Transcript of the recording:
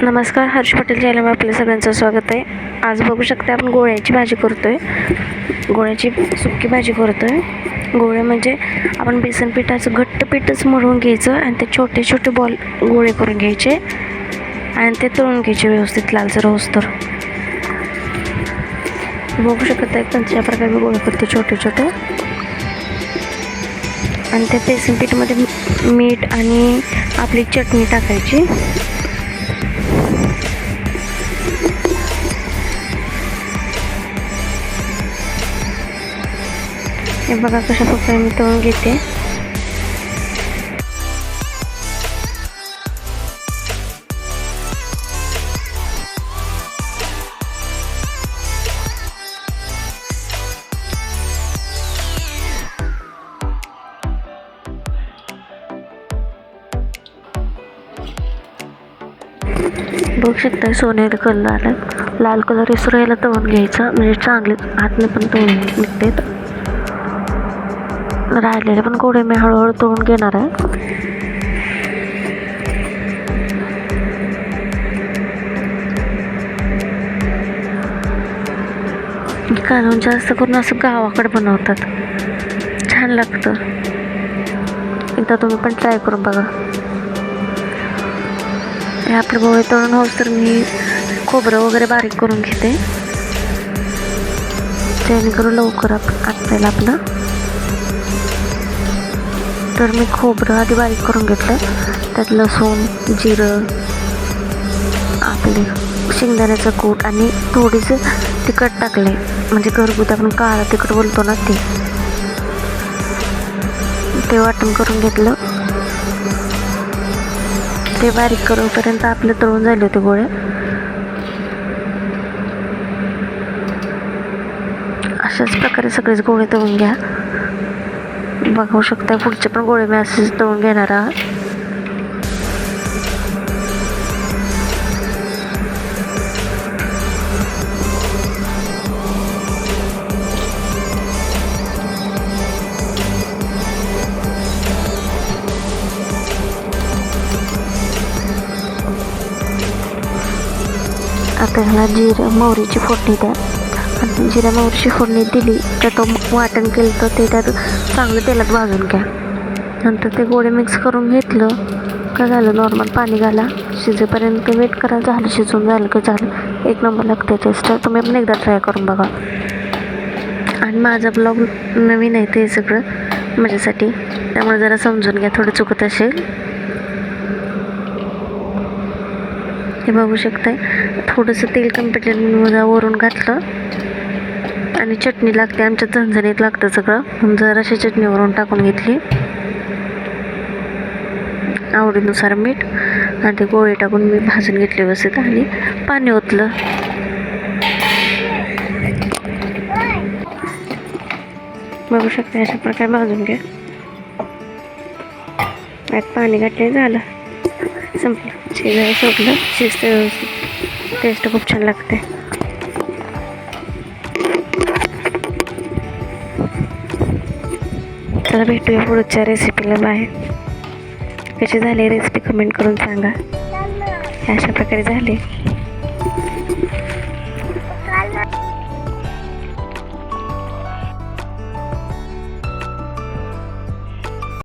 नमस्कार हर्ष पटेल चॅनलवर आपल्या सगळ्यांचं स्वागत आहे. आज बघू शकता आपण गोळ्याची भाजी करतो आहे गोळ्याची सुकी भाजी करतो आहे गोळे म्हणजे आपण बेसन पिठाचं घट्ट पीठच मळून घ्यायचं आणि ते छोटे छोटे बॉल गोळे करून घ्यायचे आणि ते तळून घ्यायचे व्यवस्थित लालसर होस्तर बघू शकत आहे त्यांच्या प्रकारे मी गोळे करते छोटे छोटे. आणि त्या बेसन पीठमध्ये मीठ आणि आपली चटणी टाकायची. हे बघा कशा प्रकारे मी तळून घेते. बघू शकता सोनेरी कलर आला लाल कलर इसरायला तळून घ्यायचा. म्हणजे चांगले हातने पण तळून निघतात. राहिलेले पण कोडे मी हळूहळू तळून घेणार आहे. कालवण जास्त करून असं गावाकडे बनवतात. छान लागतं. एकदा तुम्ही पण ट्राय करून बघा. हे आपले गोळे तळून होस तर मी खोबरं वगैरे बारीक करून घेते. जेणेकरून लवकर आप आटपेल आपलं. तर मी खोबरं आधी बारीक करून घेतलं त्यात लसूण जिरं आपले शेंगदाण्याचं कूट आणि थोडीसं तिखट टाकले म्हणजे घरगुती आपण काळा तिखट बोलतो ना ते. ते वाटण करून घेतलं. ते बारीक करूपर्यंत आपले तळून झाले होते गोळे. अशाच प्रकारे सगळेच गोळे तळून घ्या. बघू शकता पुढचे पण गोळे मी असेच तळून घेणार आहात आता ह्याला जिरं मोहरीची फोडणी द्या आणि जिरा फोडणी दिली तर तो वाटण केलं तर ते त्यात चांगलं तेलात भाजून घ्या. नंतर ते गोळे मिक्स करून घेतलं का झालं नॉर्मल पाणी घाला. शिजेपर्यंत वेट करा झालं शिजून झालं का झालं. एक नंबर लागते टेस्ट तुम्ही पण एकदा ट्राय करून बघा. आणि माझा ब्लॉग नवीन आहे ते सगळं माझ्यासाठी. त्यामुळे जरा समजून घ्या थोडं चुकत असेल. हे बघू शकताय. थोडंसं तेल कमी वरून घातलं. आणि चटणी लागते आमच्या झणझणीत लागतं सगळं. जराशी चटणी वरून टाकून घेतली. आवडीनुसार मीठ आणि ते गोळे टाकून मी भाजून घेतले व्यवस्थित आणि पाणी ओतलं. बघू शकते अशा प्रकारे भाजून घ्या. त्यात पाणी घातले झालं. संपलं. शिजायला सोडलं. शिजतं व्यवस्थित. टेस्ट खूप छान लागते. चला भेटूया पुढच्या रेसिपीला बाहेर कशी झाली रेसिपी कमेंट करून सांगा. अशा प्रकारे झाले.